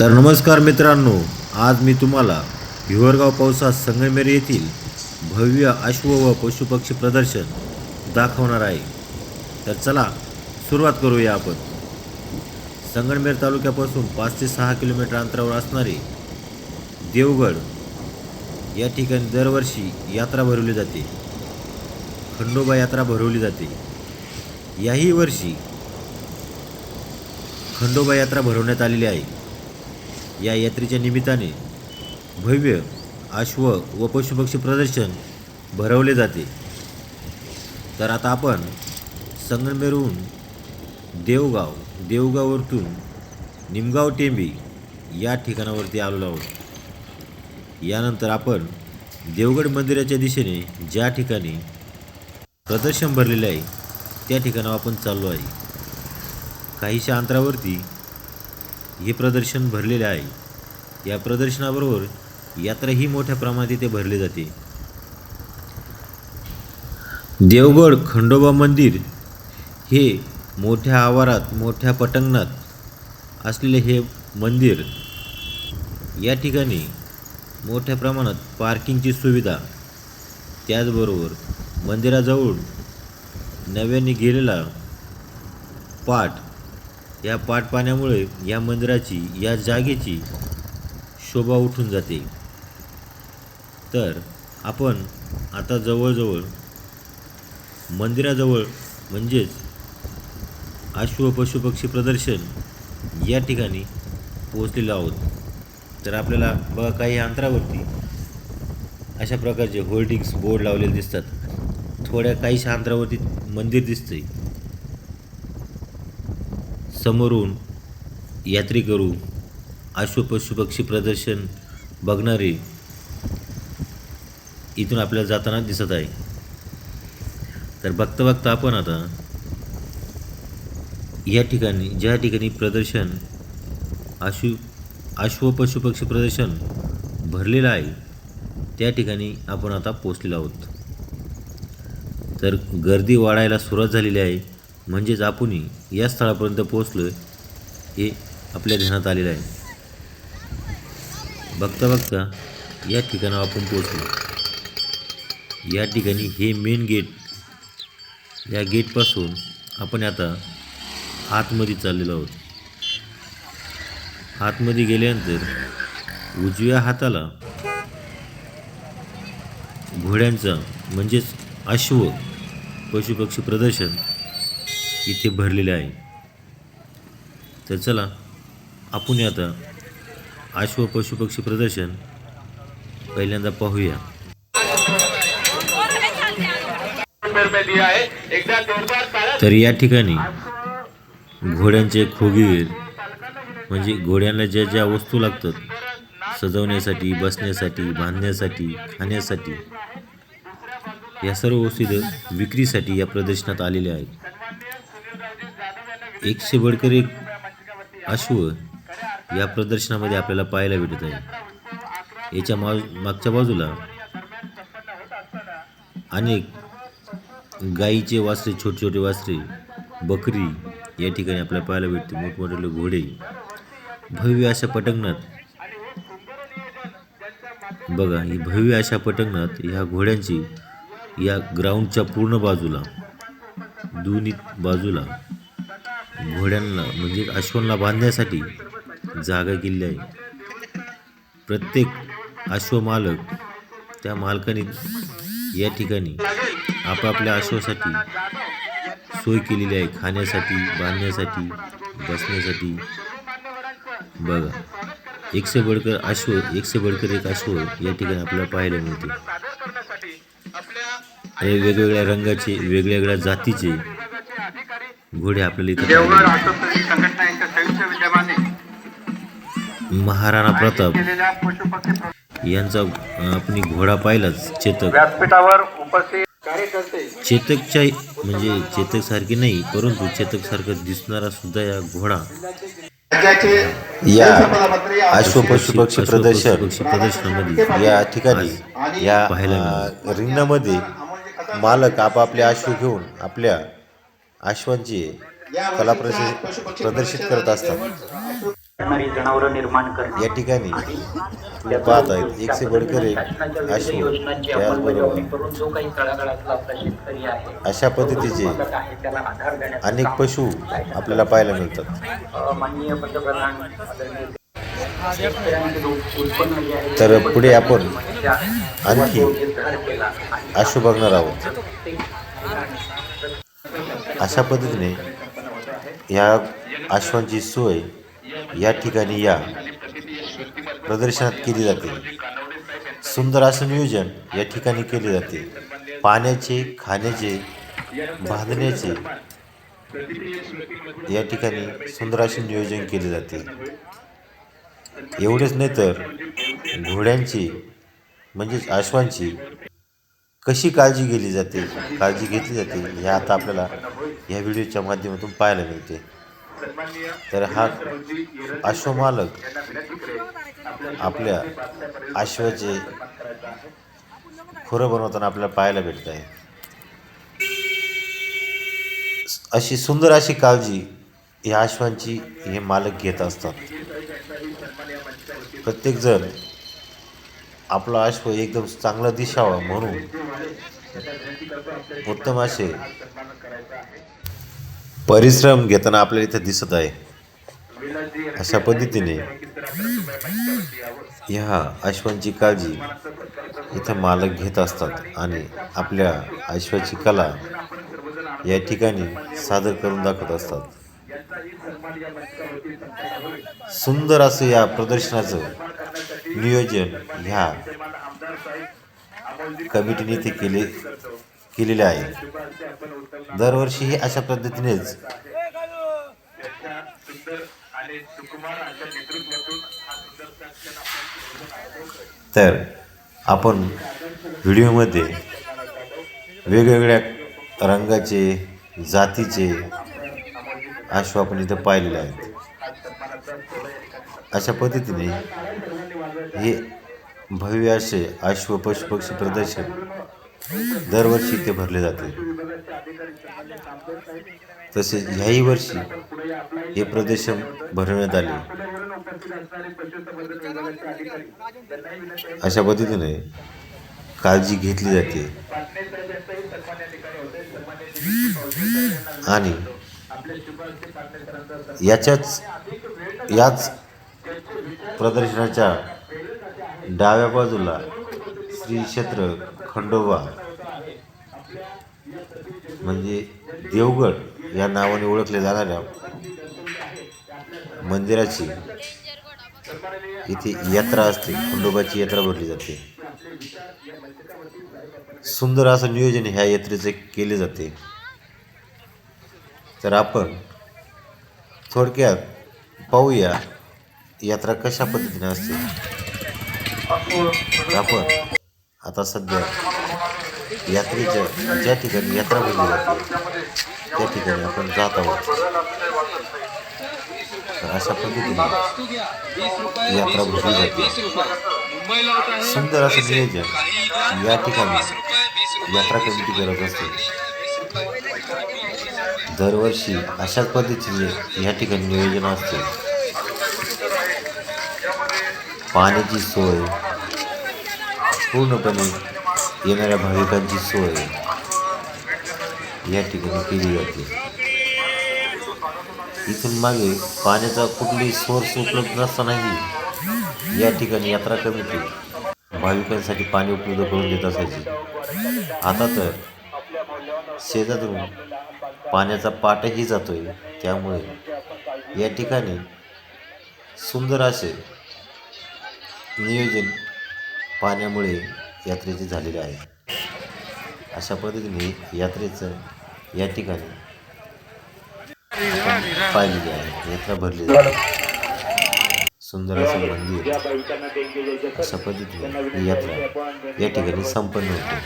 तर नमस्कार मित्रांनो आज मी तुम्हाला भिवरगाव पावसात संगमेर येथील भव्य अश्व व पशुपक्षी प्रदर्शन दाखवणार आहे. तर चला सुरुवात करूया आपण. संगमेर तालुक्यापासून पाच ते सहा किलोमीटर अंतरावर असणारे देवगड या ठिकाणी दरवर्षी यात्रा भरवली जाते. खंडोबा यात्रा भरवली जाते. याही वर्षी खंडोबा यात्रा भरवण्यात आलेली आहे. या यात्रेच्या निमित्ताने भव्य अश्व व पशुपक्षी प्रदर्शन भरवले जाते. तर आता आपण संगमेरहून देवगाव देवगाववरतून निमगाव टेंबी या ठिकाणावरती आलेलो आहोत. यानंतर आपण देवगड मंदिराच्या दिशेने ज्या ठिकाणी प्रदर्शन भरलेले आहे त्या ठिकाणावर आपण चाललो आहे. काहीशा अंतरावरती हे प्रदर्शन भरलेले आहे. या प्रदर्शनाबरोबर यात्राही मोठ्या प्रमाणात इथे भरली जाते. देवगड खंडोबा मंदिर हे मोठ्या आवारात मोठ्या पटंगणात असलेले हे मंदिर या ठिकाणी मोठ्या प्रमाणात पार्किंगची सुविधा त्याचबरोबर मंदिराजवळ नव्याने गेलेला पाठ या पाटपाण्यामुळे या मंदिराची या जागेची शोभा उठून जाते. तर आपण आता जवळजवळ मंदिराजवळ म्हणजेच अश्व पशुपक्षी प्रदर्शन या ठिकाणी पोहोचलेलो आहोत. तर आपल्याला बघा काही अंतरावरती अशा प्रकारचे होल्डिंग्स बोर्ड लावलेले दिसतात. थोड्या काहीशा अंतरावरती मंदिर दिसतंय. समोरून यात्रेकरू अश्व पशुपक्षी प्रदर्शन बघणारे इथून आपल्याला जाताना दिसत आहे. तर बघता बघता आपण आता या ठिकाणी ज्या ठिकाणी प्रदर्शन अश्व अश्व पशुपक्षी प्रदर्शन भरलेलं आहे त्या ठिकाणी आपण आता पोचलेलो आहोत. तर गर्दी वाढायला सुरुवात झालेली आहे. म्हणजेच आपणही या स्थळापर्यंत पोचलो हे आपल्या ध्यानात आलेलं आहे. बघता बघता या ठिकाणावर आपण पोचलो या ठिकाणी हे मेन गेट या गेटपासून आपण आता आतमध्ये चाललेलो आहोत. आतमध्ये गेल्यानंतर उजव्या हाताला घोड्यांचा म्हणजेच अश्व पशुपक्षी प्रदर्शन इथे भरलेले आहे. तर चला आपण आता अश्व पशुपक्षी प्रदर्शन पहिल्यांदा पाहूया. तर या ठिकाणी घोड्यांचे खोगीर म्हणजे घोड्यांना ज्या ज्या वस्तू लागतात सजवण्यासाठी बसण्यासाठी बांधण्यासाठी खाण्यासाठी या सर्व वस्तू विक्रीसाठी या प्रदर्शनात आलेल्या आहेत. एकशे बडकर एक अश्व या प्रदर्शनामध्ये आपल्याला पाहायला भेटत आहे. याच्या मा मागच्या बाजूला अनेक गाईचे वासरे छोटे छोटे वासरे बकरी या ठिकाणी आपल्याला पाहायला भेटते. मोठमोठे घोडे. भव्य अशा पटंगणात बघा ही भव्य अशा पटंगणात ह्या घोड्यांची या ग्राउंडच्या पूर्ण बाजूला दोन्ही बाजूला घोड्यांना म्हणजे अश्वांना बांधण्यासाठी जागा केली आहे. प्रत्येक अश्वमालक त्या मालकाने या ठिकाणी आपापल्या अश्वासाठी सोय केलेली आहे. खाण्यासाठी बांधण्यासाठी बसण्यासाठी. बघा एकशे बडकर अश्व एकशे बडकर एक अश्व या ठिकाणी आपल्याला पाहायला मिळते. हे आणि वेगवेगळ्या रंगाचे वेगवेगळ्या जातीचे घोडे आपल्याला इथे. महाराणा प्रताप यांचा आपण घोडा पाहिलाच चेतक. व्यासपीठावर उपस्थित कार्यकर्ते. चेतकच्या म्हणजे चेतक सारखी नाही परंतु चेतक सारखं दिसणारा सुद्धा या घोडा. या अश्व पशुपक्षी अश्व प्रदर्शन प्रदर्शनामध्ये या ठिकाणी या पाहायला रिंगणामध्ये मालक आपापले अश्व घेऊन आपल्या अश्वांची कला प्रदर्शित प्रदर्शित करत असतात. जनावरं निर्माण करणे. या ठिकाणी पाहत आहेत एकशे बडकर अश्व त्याचबरोबर करून जो काही तळागाळातला आपला शेतकरी आहे अशा पद्धतीचे मालक आहे, त्याला आधार देण्याचं अनेक पशु आपल्याला पाहायला मिळतात. माननीय पंतप्रधान तर पुढे आपण आणखी अश्व बघणार आहोत. अशा पद्धतीने या अश्वांची सोय या ठिकाणी या प्रदर्शनात केली जाते. सुंदर असं नियोजन या ठिकाणी केले जाते. पाण्याचे खाण्याचे बांधण्याचे या ठिकाणी सुंदर असे नियोजन केले जाते. एवढेच नाही तर घोड्यांची म्हणजेच अश्वांची कशी काळजी गेली जाते? काळजी घेतली जाते हे आता आपल्याला या व्हिडिओच्या माध्यमातून पाहायला मिळते. तर हा अश्वमालक आपल्या अश्वाचे खुरं बनवताना आपल्याला पाहायला भेटत आहे. अशी सुंदर अशी काळजी या अश्वांची हे मालक घेत असतात. प्रत्येकजण आपला अश्व एकदम चांगला दिसावा म्हणून. उत्तम असे. परिश्रम घेताना आपल्याला इथं दिसत आहे. अशा पद्धतीने. ह्या अश्वांची काळजी इथं मालक घेत असतात आणि आपल्या अश्वाची कला या ठिकाणी सादर करून दाखवत असतात. सुंदर असं या प्रदर्शनाचं नियोजन ह्या कमिटीने ते केले केलेले आहे. दरवर्षीही अशा पद्धतीनेच तर आपण व्हिडिओमध्ये वेगवेगळ्या रंगाचे जातीचे अश्व आपण इथं पाहिलेले आहेत. अशा पद्धतीने हे भव्य असे अश्व पशुपक्षी प्रदर्शन दरवर्षी इथे भरले जाते. तसेच ह्याही वर्षी हे प्रदर्शन भरवण्यात आले. अशा पद्धतीने काळजी घेतली जाते. आणि याच्याच याच प्रदर्शनाच्या डाव्या बाजूला श्री क्षेत्र खंडोबा. म्हणजे देवगड या नावाने ओळखल्या जाणाऱ्या मंदिराची इथे यात्रा असते. खंडोबाची यात्रा भरली जाते. सुंदर असं नियोजन ह्या यात्रेचे केले जाते. तर आपण थोडक्यात पाहूया यात्रा कशा पद्धतीने असते. आपण आता सध्या यात्रेच्या ज्या ठिकाणी यात्रा भरली जाते त्या ठिकाणी आपण जात आहोत. तर अशा पद्धतीने यात्रा भरली जाते. सुंदर असं नियोजन या ठिकाणी यात्रा कमिटी करत असते. दरवर्षी अशाच पद्धतीने या ठिकाणी नियोजन असते. पाण्याची सोय. पूर्णपणे येणाऱ्या भाविकांची सोय. या ठिकाणी केली जाते. इथून मागे पाण्याचा कुठलीही सोर्स उपलब्ध नसतानाही या ठिकाणी यात्रा कमिटी भाविकांसाठी पाणी उपलब्ध करून देत असायची. आता तर शेतातून पाण्याचा पाटही जातोय. त्यामुळे या ठिकाणी सुंदर असे नियोजन पाण्यामुळे यात्रेचे झालेले आहे. अशा पद्धतीने यात्रेचं या ठिकाणी आपण पाहिलेली आहे. यात्रा भरली आहे. सुंदर असं मंदिर अशा पद्धतीने ही यात्रा या ठिकाणी संपन्न होते.